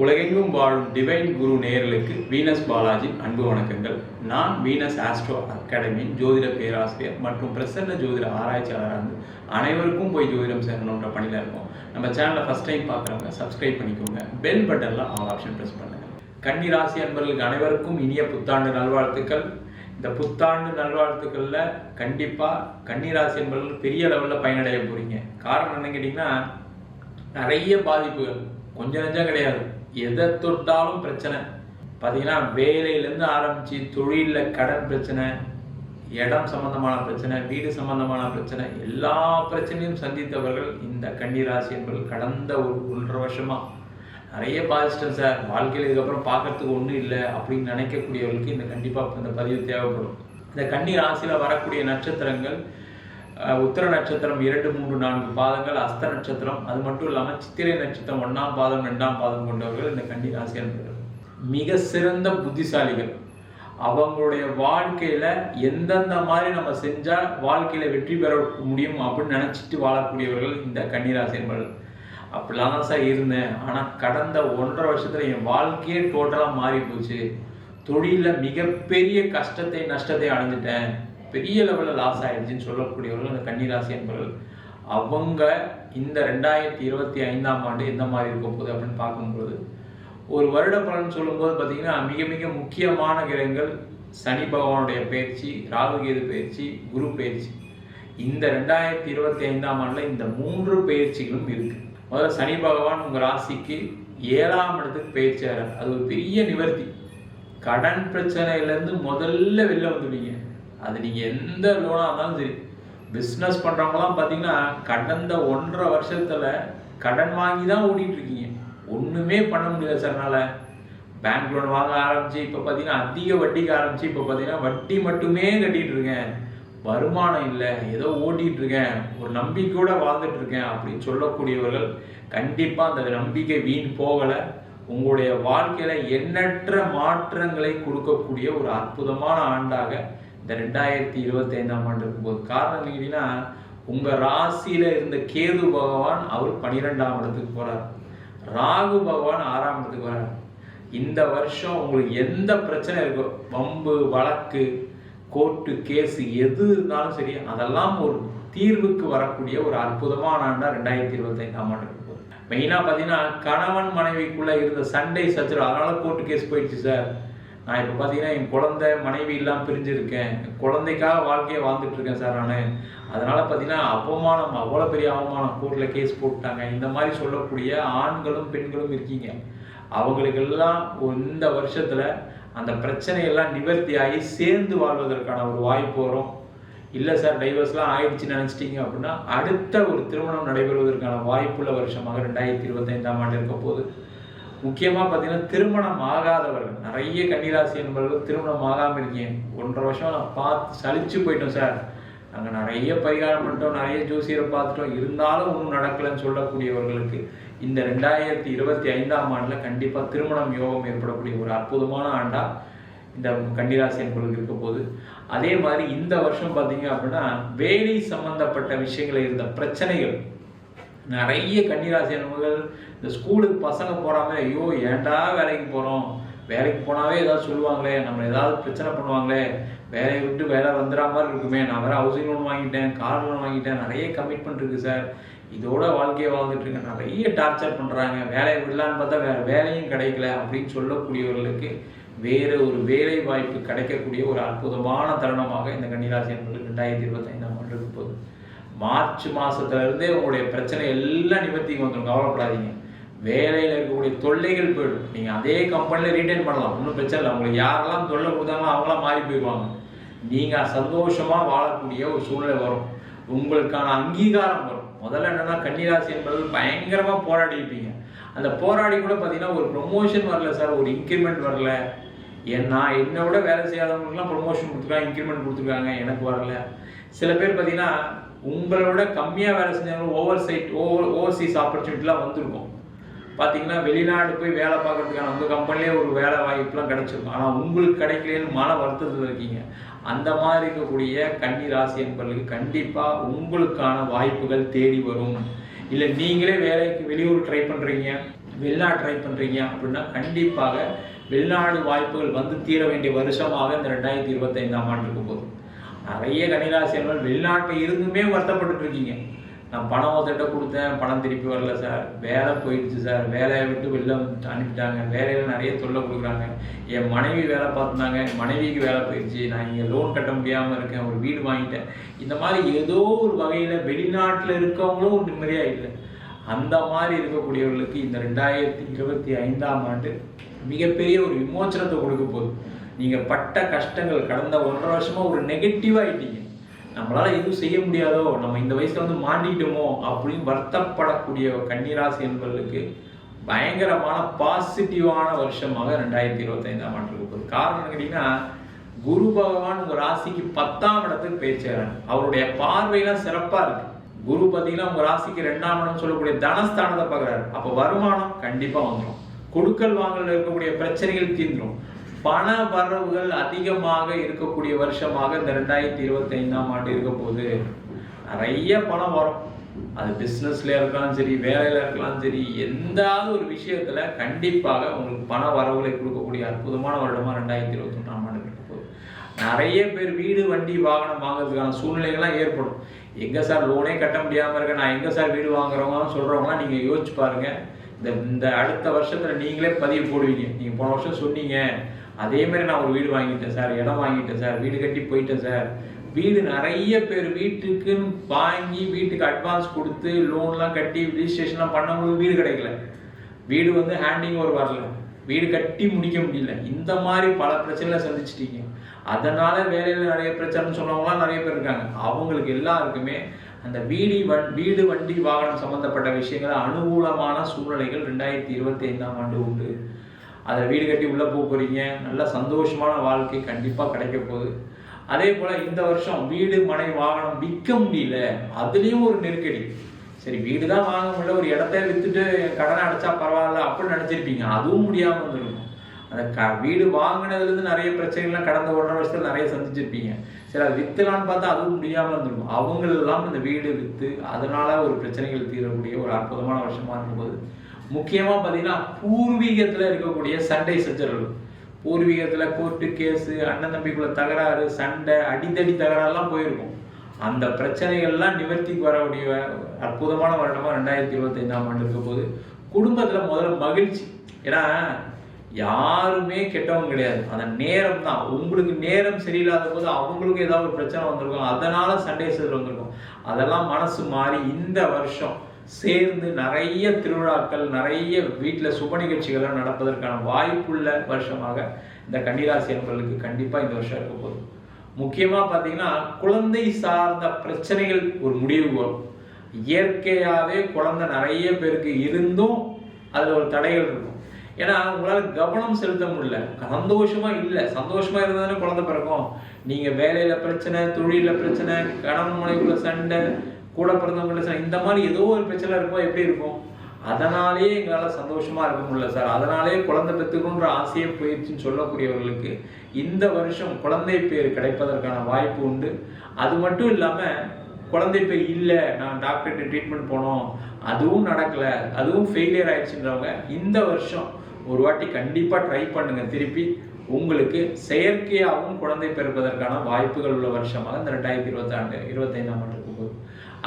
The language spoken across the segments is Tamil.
உலகெங்கும் வாழும் டிவைன் குரு நேர்களுக்கு வீனஸ் பாலாஜி அன்பு வணக்கங்கள். நான் வீனஸ் ஆஸ்ட்ரோ அகாடமியின் ஜோதிட பேராசிரியர் மற்றும் பிரசன்ன ஜோதிட ஆராய்ச்சியாளராக இருந்து அனைவருக்கும் போய் ஜோதிடம் சேரணுன்ற பணியில் இருக்கோம். நம்ம சேனலை ஃபஸ்ட் டைம் பார்க்குறவங்க சப்ஸ்கிரைப் பண்ணிக்கோங்க. பெல் பட்டனில் ஆல் ஆப்ஷன் ப்ரெஸ் பண்ணுங்கள் கன்னி ராசி அன்பர்களுக்கு அனைவருக்கும் இனிய புத்தாண்டு நல்வாழ்த்துக்கள். இந்த புத்தாண்டு நல்வாழ்த்துக்களில் கண்டிப்பாக கன்னிராசி என்பவர்கள் பெரிய லெவலில் பயனடைய போகிறீங்க காரணம் என்னன்னு கேட்டிங்கன்னா நிறைய பாதிப்புகள். கொஞ்சம் நஞ்சம் கிடையாது. எதை தொட்டாலும் பிரச்சனை. பார்த்தீங்கன்னா வேலையிலேருந்து ஆரம்பித்து தொழிலில் கடன் பிரச்சனை இடம் சம்பந்தமான பிரச்சனை வீடு சம்பந்தமான பிரச்சனை எல்லா பிரச்சனையும் சந்தித்தவர்கள் இந்த கன்னிராசி என்பது கடந்த ஒரு ஒன்றரை வருஷமாக நிறைய பாதிச்சிட்டேன் சார். வாழ்க்கையில் இதுக்கப்புறம் பார்க்கறதுக்கு ஒன்றும் இல்லை அப்படின்னு நினைக்கக்கூடியவர்களுக்கு இந்த கண்டிப்பாக இந்த பதிவு தேவைப்படும். இந்த கன்னி ராசியில் வரக்கூடிய நட்சத்திரங்கள் உத்திர நட்சத்திரம் இரண்டு மூன்று நான்கு பாதங்கள் அஸ்த நட்சத்திரம் அது மட்டும் இல்லாமல் சித்திரை நட்சத்திரம் ஒன்றாம் பாதம் ரெண்டாம் பாதம் கொண்டவர்கள் இந்த கன்னி ராசி மிக சிறந்த புத்திசாலிகள். அவங்களுடைய வாழ்க்கையில் எந்தெந்த மாதிரி நம்ம செஞ்சால் வாழ்க்கையில் வெற்றி பெற முடியும் அப்படின்னு நினச்சிட்டு வாழக்கூடியவர்கள் இந்த கன்னிராசி என்பவர்கள் அப்படிலாம் தான் சார் இருந்தேன். ஆனால் கடந்த ஒன்றரை வருஷத்தில் என் வாழ்க்கையே டோட்டலாக மாறி போச்சு தொழிலில் மிகப்பெரிய கஷ்டத்தை நஷ்டத்தை அடைஞ்சிட்டேன். பெரிய லெவலில் லாஸ் ஆயிடுச்சுன்னு சொல்லக்கூடியவர்கள் இந்த கன்னிராசி என்பவர்கள். அவங்க இந்த ரெண்டாயிரத்தி இருபத்தி ஐந்தாம் ஆண்டு எந்த மாதிரி இருக்க போகுது அப்படின்னு பார்க்கும்போது ஒரு வருட பலன் சொல்லும்போது பார்த்தீங்கன்னா மிக மிக முக்கியமான கிரகங்கள் சனி பகவானுடைய பயிற்சி ராகுகேது பயிற்சி குரு பயிற்சி. இந்த ரெண்டாயிரத்தி இருபத்தி ஐந்தாம் ஆண்டில் இந்த மூன்று பயிற்சிகளும் இருக்கு. முதல்ல சனி பகவான் உங்கள் ராசிக்கு ஏழாம் இடத்துக்கு பயிற்சியாகிறார் அது ஒரு பெரிய நிவர்த்தி. கடன் பிரச்சனையிலேருந்து முதல்ல வெளில வந்துடுவீங்க அது நீங்கள் எந்த லோனாக இருந்தாலும் சரி. பிஸ்னஸ் பண்ணுறவங்களாம் பார்த்தீங்கன்னா கடந்த ஒன்றரை வருஷத்தில் கடன் வாங்கி தான் ஓடிட்டுருக்கீங்க. ஒன்றுமே பண்ண முடியல சார்னால பேங்க் லோன் வாங்க ஆரம்பித்து இப்போ பார்த்தீங்கன்னா அதிக வட்டிக்கு ஆரம்பிச்சு இப்போ பார்த்தீங்கன்னா வட்டி மட்டுமே கட்டிகிட்டு இருக்கேன் வருமானம் இல்லை ஏதோ ஓட்டிகிட்டு இருக்கேன் ஒரு நம்பிக்கையோடு வாழ்ந்துட்டு இருக்கேன் அப்படின்னு சொல்லக்கூடியவர்கள் கண்டிப்பாக அந்த நம்பிக்கை வீண் போகலை. உங்களுடைய வாழ்க்கையில் எண்ணற்ற மாற்றங்களை கொடுக்கக்கூடிய ஒரு அற்புதமான ஆண்டாக இந்த ரெண்டாயிரத்தி இருபத்தி ஐந்தாம் ஆண்டு இருக்கும்போது காரணம் கேட்டீங்கன்னா உங்க ராசியில இருந்த கேது பகவான் அவர் பனிரெண்டாம் இடத்துக்கு போறார். ராகு பகவான் ஆறாம் இடத்துக்கு வரார். இந்த வருஷம் உங்களுக்கு எந்த பிரச்சனை இருக்கோ வம்பு வழக்கு கோர்ட்டு கேஸு எது இருந்தாலும் சரி அதெல்லாம் ஒரு தீர்வுக்கு வரக்கூடிய ஒரு அற்புதமான ஆண்டா ரெண்டாயிரத்தி இருபத்தி ஐந்தாம் ஆண்டு இருக்கும் மெயினாக பார்த்தீங்கன்னா கணவன் மனைவிக்குள்ள இருந்த சண்டை சச்சரவு அதனால கோர்ட்டு கேஸ் போயிடுச்சு சார். நான் இப்போ பார்த்தீங்கன்னா என் குழந்தை மனைவி எல்லாம் பிரிஞ்சிருக்கேன். என் குழந்தைக்காக வாழ்க்கையை வாழ்ந்துட்டு இருக்கேன் சார் நான். அதனால பார்த்தீங்கன்னா அவமானம் அவ்வளோ பெரிய அவமானம் கோர்ட்டில் கேஸ் போட்டாங்க. இந்த மாதிரி சொல்லக்கூடிய ஆண்களும் பெண்களும் இருக்கீங்க. அவங்களுக்கெல்லாம் இந்த வருஷத்தில் அந்த பிரச்சனையெல்லாம் நிவர்த்தி ஆகி சேர்ந்து வாழ்வதற்கான ஒரு வாய்ப்பு வரும். இல்லை சார் டைவர்ஸ்லாம் ஆயிடுச்சுன்னு நினச்சிட்டீங்க அப்படின்னா அடுத்த ஒரு திருமணம் நடைபெறுவதற்கான வாய்ப்புள்ள வருஷமாக ரெண்டாயிரத்தி இருபத்தைந்தாம் ஆண்டு இருக்க போகுது. முக்கியமாக பார்த்தீங்கன்னா திருமணம் ஆகாதவர்கள் நிறைய கன்னிராசி என்பவர்கள் திருமணம் ஆகாமல் இருக்கீங்க. ஒன்றரை வருஷம் நான் பார்த்து சலிச்சு போயிட்டோம் சார். நாங்கள் நிறைய பரிகாரம் பண்ணிட்டோம் நிறைய ஜோசியரை பார்த்துட்டோம். இருந்தாலும் ஒன்றும் நடக்கலைன்னு சொல்லக்கூடியவர்களுக்கு இந்த ரெண்டாயிரத்தி இருபத்தி ஐந்தாம் ஆண்டில் கண்டிப்பாக திருமணம் யோகம் ஏற்படக்கூடிய ஒரு அற்புதமான ஆண்டாக இந்த கன்னிராசி என்பவர்களுக்கு இருக்க போது அதே மாதிரி இந்த வருஷம் பார்த்தீங்க அப்படின்னா வேலை சம்பந்தப்பட்ட விஷயங்கள் இருந்த பிரச்சனைகள் நிறைய கன்னிராசி அன்பர்கள் இந்த ஸ்கூலுக்கு பசங்க போகிறாங்க ஐயோ ஏன்டா வேலைக்கு போகிறோம் வேலைக்கு போனாவே ஏதாவது சொல்லுவாங்களே நம்ம ஏதாவது பிரச்சனை பண்ணுவாங்களே வேலையை விட்டு வேலை வந்துடுற மாதிரி இருக்குமே நான் வேறு ஹவுசிங் லோன் வாங்கிட்டேன் கார் லோன் வாங்கிட்டேன் நிறைய கமிட்மெண்ட் இருக்குது சார் இதோட வாழ்க்கையை வாழ்ந்துட்டு இருக்கேன் நிறைய டார்ச்சர் பண்ணுறாங்க வேலையை விடலான்னு பார்த்தா வேறு வேலையும் கிடைக்கல அப்படின்னு சொல்லக்கூடியவர்களுக்கு வேறு ஒரு வேலை வாய்ப்பு கிடைக்கக்கூடிய ஒரு அற்புதமான தருணமாக இந்த கன்னிராசி என்பது ரெண்டாயிரத்தி இருபத்தைந்தாம் ஆண்டு இருக்க போகுது. மார்ச் மாதத்துலேருந்தே உங்களுடைய பிரச்சனை எல்லாம் நிவர்த்திக்கு வந்துடும் கவலைப்படாதீங்க. வேலையில் இருக்கக்கூடிய தொல்லைகள் போயிடும். நீங்கள் அதே கம்பெனியில் ரீட்டைன் பண்ணலாம். ஒன்றும் பிரச்சனை இல்லை. உங்களுக்கு யாரெல்லாம் தொல்லை கொடுத்தாங்களோ அவங்களாம் மாறி போயிடுவாங்க. நீங்கள் சந்தோஷமாக வாழக்கூடிய ஒரு சூழ்நிலை வரும். உங்களுக்கான அங்கீகாரம் வரும். முதல்ல என்னன்னா கன்னிராசி என்பது பயங்கரமாக போராடி இருப்பீங்க. அந்த போராடி கூட பார்த்தீங்கன்னா ஒரு ப்ரொமோஷன் வரல சார். ஒரு இன்க்ரிமெண்ட் வரல. ஏன் நான் என்னை விட வேலை செய்யாதவங்களுக்குலாம் ப்ரொமோஷன் கொடுத்துருக்காங்க இன்க்ரிமெண்ட் கொடுத்துருக்காங்க எனக்கு வரல. சில பேர் பார்த்தீங்கன்னா உங்களை விட கம்மியாக வேலை செஞ்சவங்க ஓவர் சைட் ஓவர் ஓவர்சீஸ் ஆப்பர்ச்சுனிட்டிலாம் வந்திருக்கும். பார்த்தீங்கன்னா வெளிநாடு போய் வேலை பார்க்கறதுக்கான உங்கள் கம்பெனிலே ஒரு வேலை வாய்ப்புலாம் கிடைச்சிருக்கும். ஆனால் உங்களுக்கு கிடைக்கலன்னு மன வருத்தத்தில் இருக்கீங்க. அந்த மாதிரி இருக்கக்கூடிய கன்னி ராசி என்பவர்களுக்கு கண்டிப்பாக உங்களுக்கான வாய்ப்புகள் தேடி வரும். இல்லை நீங்களே வேலைக்கு வெளியூர் ட்ரை பண்ணுறீங்க வெளிநாடு ட்ரை பண்ணுறீங்க அப்படின்னா கண்டிப்பாக வெளிநாடு வாய்ப்புகள் வந்து தீர வேண்டிய வருஷமாக இந்த ரெண்டாயிரத்தி இருபத்தைந்தாம் ஆண்டு இருக்கும் போது. நிறைய கன்னிராசியர்கள் வெளிநாட்டில் இருந்துமே வருத்தப்பட்டுட்டு இருக்கீங்க. நான் பணம் ஒருத்தட்ட கொடுத்தேன் பணம் திருப்பி வரல சார் வேலை போயிடுச்சு சார் வேலையை விட்டு வெளில அனுப்பிட்டாங்க. வேலையில் நிறைய தொல்லை கொடுக்குறாங்க. என் மனைவி வேலை பார்த்துனாங்க. மனைவிக்கு வேலை போயிடுச்சு. நான் இங்கே லோன் கட்ட முடியாமல் இருக்கேன். ஒரு வீடு வாங்கிட்டேன். இந்த மாதிரி ஏதோ ஒரு வகையில் வெளிநாட்டில் இருக்கவங்களும் ஒரு நிம்மதியாக இல்லை. அந்த மாதிரி இருக்கக்கூடியவர்களுக்கு இந்த ரெண்டாயிரத்தி இருபத்தி ஐந்தாம் ஆண்டு மிகப்பெரிய ஒரு விமோச்சனத்தை கொடுக்க போகுது. நீங்கள் பட்ட கஷ்டங்கள் கடந்த ஒன்றரை வருஷமாக ஒரு நெகட்டிவாகிட்டீங்க நம்மளால் எதுவும் செய்ய முடியாதோ நம்ம இந்த வயசில் வந்து மாட்டிட்டோமோ அப்படின்னு வருத்தப்படக்கூடிய கன்னிராசி என்பவர்களுக்கு பயங்கரமான பாசிட்டிவான வருஷமாக ரெண்டாயிரத்தி இருபத்தைந்தாம் ஆண்டு இருக்க போகுது. காரணம் கேட்டீங்கன்னா குரு பகவான் உங்கள் ராசிக்கு பத்தாம் இடத்துக்கு பேச்சாரன் அவருடைய பார்வையெல்லாம் சிறப்பாக இருக்கு. குரு பார்த்தீங்கன்னா உங்கள் ராசிக்கு ரெண்டாம் இடம் சொல்லக்கூடிய தனஸ்தானத்தை பார்க்குறாரு. அப்போ வருமானம் கண்டிப்பாக வந்துடும் கொடுக்கல் வாங்கல இருக்கக்கூடிய பிரச்சனைகள் தீர்ந்துடும் பண வரவுகள் அதிகமாக இருக்கக்கூடிய வருஷமாக இந்த ரெண்டாயிரத்தி இருபத்தி ஐந்தாம் ஆண்டு இருக்க போது நிறைய பணம் வரும். அது பிஸ்னஸ்ல இருக்கலாம் சரி வேலையில இருக்கலாம் சரி எந்தாவது ஒரு விஷயத்துல கண்டிப்பாக உங்களுக்கு பண வரவுகளை கொடுக்கக்கூடிய அற்புதமான வருடமா ரெண்டாயிரத்தி இருபத்தி ஒன்றாம் ஆண்டு இருக்க போகுது. நிறைய பேர் வீடு வண்டி வாகனம் வாங்குறதுக்கான சூழ்நிலைகள்லாம் ஏற்படும். எங்க சார் லோனே கட்ட முடியாம இருக்க நான் எங்க சார் வீடு வாங்குறவங்க சொல்றவங்களாம் நீங்க யோசிச்சு பாருங்க. இந்த இந்த அடுத்த வருஷத்துல நீங்களே பதிவு போடுவீங்க. நீங்க போன வருஷம் சொன்னீங்க. அதே மாதிரி நான் ஒரு வீடு வாங்கிட்டேன் சார் இடம் வாங்கிட்டேன் சார் வீடு கட்டி போயிட்டேன் சார். வீடு நிறைய பேர் வீட்டுக்குன்னு வாங்கி வீட்டுக்கு அட்வான்ஸ் கொடுத்து லோன்லாம் கட்டி ரிஜிஸ்ட்ரேஷன்லாம் பண்ணவங்களுக்கு வீடு கிடைக்கல. வீடு வந்து ஹேண்டிங் ஓவர் வரல. வீடு கட்டி முடிக்க முடியல. இந்த மாதிரி பல பிரச்சனைகளை சந்திச்சிட்டீங்க. அதனால வேலையில் நிறைய பிரச்சனைன்னு சொன்னவங்களாம் நிறைய பேர் இருக்காங்க. அவங்களுக்கு எல்லாருக்குமே அந்த வீடு வண் வீடு வண்டி வாகனம் சம்மந்தப்பட்ட விஷயங்கள் அனுகூலமான சூழ்நிலைகள் ரெண்டாயிரத்தி இருபத்தி ஐந்தாம் ஆண்டு உண்டு. அதை வீடு கட்டி உள்ளே போக போகிறீங்க நல்ல சந்தோஷமான வாழ்க்கை கண்டிப்பாக கிடைக்க போகுது. அதே போல் இந்த வருஷம் வீடு மனை வாகனம் விற்க முடியல. அதுலேயும் ஒரு நெருக்கடி. சரி வீடு தான் வாங்க முடியல. ஒரு இடத்த விற்றுட்டு கடனை அடைச்சா பரவாயில்ல அப்படின்னு நினச்சிருப்பீங்க. அதுவும் முடியாமல் வந்துருக்கும் அந்த க வீடு வாங்கினதுலேருந்து நிறைய பிரச்சனைகள்லாம் கடந்த ஒன்றரை வருஷத்தில் நிறைய சந்திச்சிருப்பீங்க. சரி அது விற்றுலான்னு பார்த்தா அதுவும் முடியாமல் இருந்திருக்கும். அவங்களெல்லாம் இந்த வீடு விற்று அதனால ஒரு பிரச்சனைகள் தீரக்கூடிய ஒரு அற்புதமான வருஷமாக இருக்கும்போது முக்கியமாக பார்த்தீங்கன்னா பூர்வீகத்தில் இருக்கக்கூடிய சண்டை சச்சரவு. பூர்வீகத்தில் கோர்ட்டு கேஸு அண்ணன் தம்பிக்குள்ள தகராறு சண்டை அடித்தடி தகராறுலாம் போயிருக்கும். அந்த பிரச்சனைகள்லாம் நிவர்த்திக்கு வரக்கூடிய அற்புதமான வருடமாக ரெண்டாயிரத்தி இருபத்தைந்தாம் ஆண்டு இருக்க போது குடும்பத்தில் முதல்ல மகிழ்ச்சி. ஏன்னா யாருமே கெட்டவங்க கிடையாது. அந்த நேரம் தான். உங்களுக்கு நேரம் சரியில்லாத போது அவங்களுக்கு ஏதாவது ஒரு பிரச்சனை வந்திருக்கும். அதனால சண்டை செய்து வந்திருக்கும். அதெல்லாம் மனசு மாறி இந்த வருஷம் சேர்ந்து நிறைய திருவிழாக்கள் நிறைய வீட்டில் சுப நிகழ்ச்சிகள்லாம் நடப்பதற்கான வாய்ப்புள்ள வருஷமாக இந்த கன்னிராசி என்பவர்களுக்கு கண்டிப்பாக இந்த வருஷம் இருக்க போகுது. முக்கியமாக பார்த்தீங்கன்னா குழந்தை சார்ந்த பிரச்சனைகள் ஒரு முடிவு வரும். இயற்கையாகவே குழந்தை நிறைய பேருக்கு இருந்தும் அதில் ஒரு தடைகள் இருக்கும். ஏன்னா உங்களால் கவனம் செலுத்த முடியல. சந்தோஷமா இல்லை. சந்தோஷமா இருந்தாலே குழந்தை பிறக்கும். நீங்க வேலையில பிரச்சனை தொழில பிரச்சனை கணவன் மனைவிக்குள்ள சண்டை கூட பிறந்தவங்கள இந்த மாதிரி ஏதோ ஒரு பிரச்சனை இருக்கும் எப்படி இருக்கும்? அதனாலேயே எங்களால் சந்தோஷமா இருக்க முடியல சார். அதனாலேயே குழந்தை பெற்றுக்கணுன்ற ஆசையே போயிடுச்சுன்னு சொல்லக்கூடியவர்களுக்கு இந்த வருஷம் குழந்தை பேர் கிடைப்பதற்கான வாய்ப்பு உண்டு. அது மட்டும் இல்லாமல் குழந்தை பேர் இல்லை நான் டாக்டர்கிட்ட ட்ரீட்மெண்ட் போனோம். அதுவும் நடக்கல. அதுவும் ஃபெயிலியர் ஆயிடுச்சுன்றவங்க இந்த வருஷம் ஒரு வாட்டி கண்டிப்பாக ட்ரை பண்ணுங்க. திருப்பி உங்களுக்கு செயற்கையாகவும் குழந்தை பிறப்பதற்கான வாய்ப்புகள் உள்ள வருஷமாக இந்த ரெண்டாயிரத்தி இருபத்தாண்டு இருபத்தைந்தாம் ஆண்டு இருக்கும்போது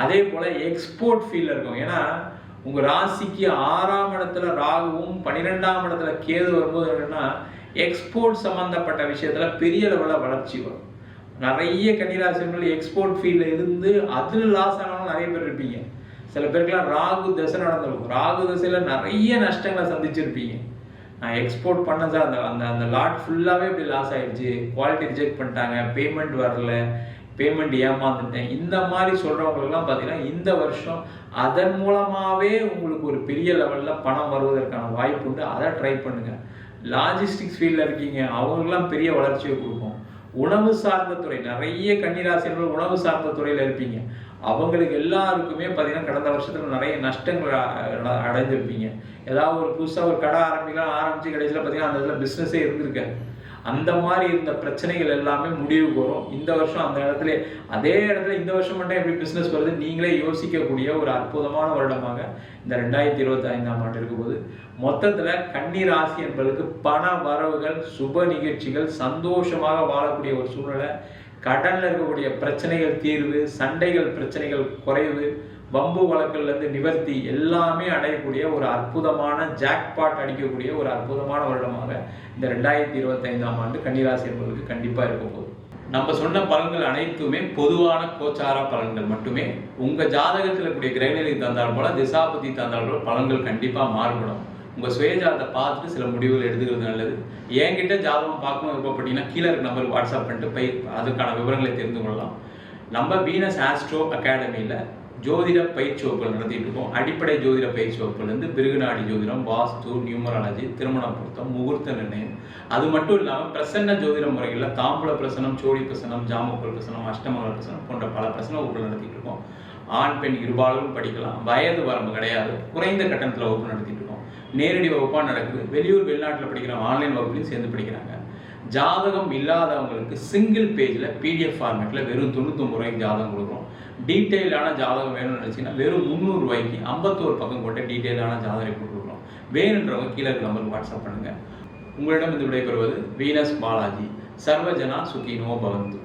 அதே போல் எக்ஸ்போர்ட் ஃபீல்டில் இருக்கும் ஏன்னா உங்கள் ராசிக்கு ஆறாம் இடத்துல ராகுவும் பன்னிரெண்டாம் இடத்துல கேது வரும்போது என்னன்னா எக்ஸ்போர்ட் சம்மந்தப்பட்ட விஷயத்தில் பெரிய லெவலில் வளர்ச்சி வரும். நிறைய கன்னிராசிகள் எக்ஸ்போர்ட் ஃபீல்டில் இருந்து அதில் லாஸ் ஆனாலும் நிறைய பேர் இருப்பீங்க. சில பேருக்குலாம் ராகு தசை நடந்திருக்கும். ராகு தசையில் நிறைய நஷ்டங்களை சந்திச்சிருப்பீங்க. நான் எக்ஸ்போர்ட் பண்ண அந்த அந்த அந்த லாட் ஃபுல்லாகவே இப்படி லாஸ் ஆகிடுச்சு குவாலிட்டி ரிஜெக்ட் பண்ணிட்டாங்க. பேமெண்ட் வரல. பேமெண்ட் ஏமாந்துட்டேன். இந்த மாதிரி சொல்கிறவங்களுக்குலாம் பார்த்தீங்கன்னா இந்த வருஷம் அதன் மூலமாகவே உங்களுக்கு ஒரு பெரிய லெவலில் பணம் வருவதற்கான வாய்ப்பு உண்டு. அதை ட்ரை பண்ணுங்கள் லாஜிஸ்டிக்ஸ் ஃபீல்டில் இருக்கீங்க. அவங்களுக்குலாம் பெரிய வளர்ச்சியை கொடுக்கும். உணவு சார்ந்த துறை நிறைய கன்னிராசியர்கள் உணவு சார்ந்த துறையில் இருப்பீங்க. அவங்களுக்கு எல்லாருக்குமே பார்த்தீங்கன்னா கடந்த வருஷத்துல நிறைய நஷ்டங்கள் அடைஞ்சிருப்பீங்க. ஏதாவது ஒரு புதுசாக ஒரு கடை ஆரம்பிக்கலாம் ஆரம்பிச்சு கடைசியில் பார்த்தீங்கன்னா அந்த இதில் பிஸ்னஸே இருந்திருக்காரு அந்த மாதிரி இருந்த பிரச்சனைகள் எல்லாமே முடிவுக்கு வரும். இந்த வருஷம் அந்த இடத்துல அதே இடத்துல இந்த வருஷம் மட்டும் எப்படி பிஸ்னஸ் வருது நீங்களே யோசிக்கக்கூடிய ஒரு அற்புதமான வருடமாக இந்த ரெண்டாயிரத்தி இருபத்தி ஐந்தாம் ஆண்டு இருக்கும்போது மொத்தத்தில் கன்னி ராசி என்பதற்கு பண வரவுகள் சுப நிகழ்ச்சிகள் சந்தோஷமாக வாழக்கூடிய ஒரு சூழ்நிலை. கடனில் இருக்கக்கூடிய பிரச்சனைகள் தீர்வு சண்டைகள் பிரச்சனைகள் குறைவு வம்பு வழக்குலேருந்து நிவர்த்தி எல்லாமே அடையக்கூடிய ஒரு அற்புதமான ஜாக்பாட் அடிக்கக்கூடிய ஒரு அற்புதமான வருடமாக இந்த ரெண்டாயிரத்தி இருபத்தைந்தாம் ஆண்டு கன்னிராசி என்பதற்கு கண்டிப்பாக இருக்க போகுது. நம்ம சொன்ன பலன்கள் அனைத்துமே பொதுவான கோச்சார பலன்கள் மட்டுமே. உங்கள் ஜாதகத்தில் கூடிய கிரகநிலை தந்தால் போல திசாபதி தந்தால் போல பலன்கள் கண்டிப்பாக மாறுபடும். உங்கள் சுயஜாதத்தை பார்த்துட்டு சில முடிவுகள் எடுத்துக்கிறது நல்லது. என்கிட்ட ஜாதகம் பார்க்கணும் விருப்பப்பட்டீங்கன்னா கீழே இருக்க நம்பருக்கு வாட்ஸ்அப் பண்ணிட்டு போய் அதுக்கான விவரங்களை தெரிந்து கொள்ளலாம். நம்ம வீனஸ் ஆஸ்ட்ரோ அகாடமியில் ஜோதிட பயிற்சி வகுப்புகள் நடத்திட்டு இருக்கோம். அடிப்படை ஜோதிட பயிற்சி வகுப்புலேருந்து பிருகுநாடி ஜோதிடம் வாஸ்து நியூமராலஜி திருமண பொருத்தம் முகூர்த்த நிர்ணயம். அது மட்டும் இல்லாமல் பிரசன்ன ஜோதிட முறைகளில் தாம்பூல பிரசனம் சோழி பிரசனம் ஜாமக்கோல் பிரசனம் அஷ்டமங்கல பிரசனம் போன்ற பல பிரசன வகுப்புகள் நடத்திட்டு இருக்கோம். ஆண் பெண் இருபாலும் படிக்கலாம். வயது வரம்பு கிடையாது. குறைந்த கட்டணத்தில் வகுப்பு நடத்திட்டு இருக்கோம். நேரடி வகுப்பாக நடக்குது. வெளியூர் வெளிநாட்டில் படிக்கிற ஆன்லைன் வகுப்புலையும் சேர்ந்து படிக்கிறாங்க. ஜாதகம் இல்லாதவங்களுக்கு சிங்கிள் பேஜில் பிடிஎஃப் ஃபார்மேட்டில் வெறும் தொண்ணூத்தொம்பது ரூபாய்க்கு ஜாதகம் கொடுக்குறோம். டீட்டெயிலான ஜாதகம் வேணும்னு நினச்சிங்கன்னா வெறும் முந்நூறுரூவாய்க்கு ஐம்பத்தோரு பக்கம் கொண்ட டீட்டெயிலான ஜாதகம் கொடுக்குறோம். வேணுன்றவங்க கீழே நம்பருக்கு வாட்ஸ்அப் பண்ணுங்கள் உங்களிடம் இது விடைபெறுவது வீனஸ் பாலாஜி. சர்வஜனா சுகினோ பவந்து.